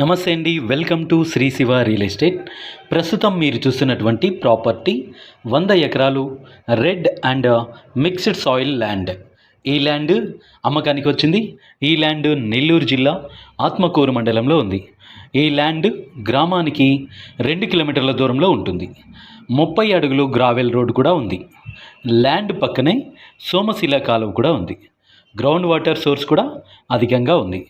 నమస్తే అండి. Welcome to Shri Shiva real estate. ప్రస్తుతం మీరు చూస్తున్నటువంటి ప్రాపర్టీ వంద ఎకరాలు red and mixed soil land. ఈ ల్యాండ్ అమ్మకానికి వచ్చింది. ఈ ల్యాండ్ నెల్లూరు జిల్లా ఆత్మకూరు మండలంలో ఉంది. ఈ ల్యాండ్ గ్రామానికి రెండు కిలోమీటర్ల దూరంలో ఉంటుంది. ముప్పై అడుగులు గ్రావెల్ రోడ్ కూడా ఉంది. ల్యాండ్ పక్కనే సోమశిల కాలువ కూడా ఉంది. గ్రౌండ్ వాటర్ సోర్స్ కూడా అధికంగా ఉంది.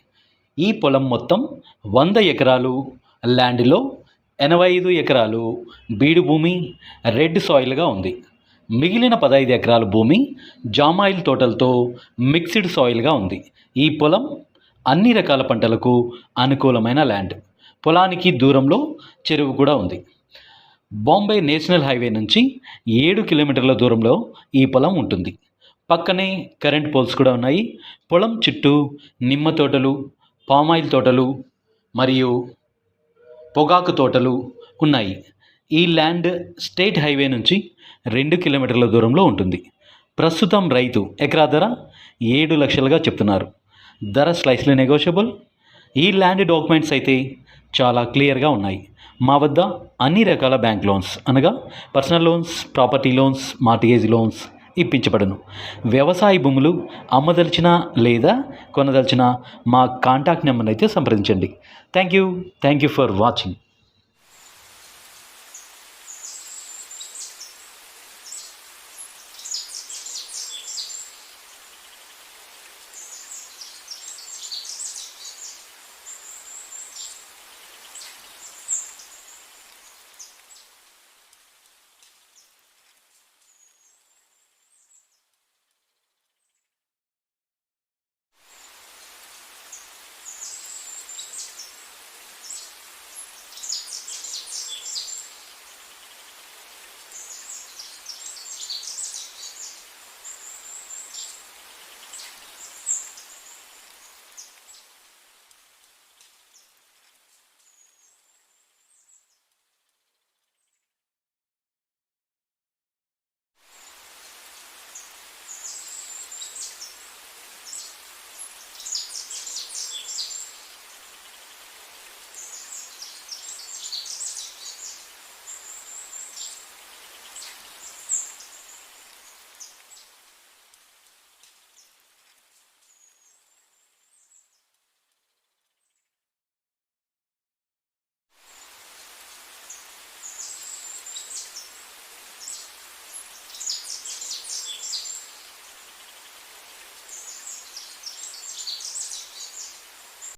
ఈ పొలం మొత్తం వంద ఎకరాలు. ల్యాండ్లో ఎనభై ఐదు ఎకరాలు. బీడు భూమి రెడ్ సాయిల్గా ఉంది. మిగిలిన పదహైదు ఎకరాల భూమి జామాయిల్ తోటలతో మిక్స్డ్ సాయిల్గా ఉంది. ఈ పొలం అన్ని రకాల పంటలకు అనుకూలమైన ల్యాండ్. పొలానికి దూరంలో చెరువు కూడా ఉంది. బాంబే నేషనల్ హైవే నుంచి ఏడు కిలోమీటర్ల దూరంలో ఈ పొలం ఉంటుంది. పక్కనే కరెంట్ పోల్స్ కూడా ఉన్నాయి. పొలం చుట్టూ నిమ్మ తోటలు పామాయిల్ తోటలు మరియు పొగాకు తోటలు ఉన్నాయి. ఈ ల్యాండ్ స్టేట్ హైవే నుంచి రెండు కిలోమీటర్ల దూరంలో ఉంటుంది. ప్రస్తుతం రైతు ఎకరా ధర ఏడు లక్షలుగా చెప్తున్నారు. ధర స్లైస్లీ నెగోషియబుల్. ఈ ల్యాండ్ డాక్యుమెంట్స్ అయితే చాలా క్లియర్గా ఉన్నాయి. మా వద్ద అన్ని రకాల బ్యాంక్ లోన్స్ అనగా personal loans property loans mortgage loans ఇప్పించబడును. వ్యవసాయ భూములు అమ్మదలిచిన లేదా కొనదలిచిన మా కాంటాక్ట్ నెంబర్ అయితే సంప్రదించండి. Thank you. Thank you for watching.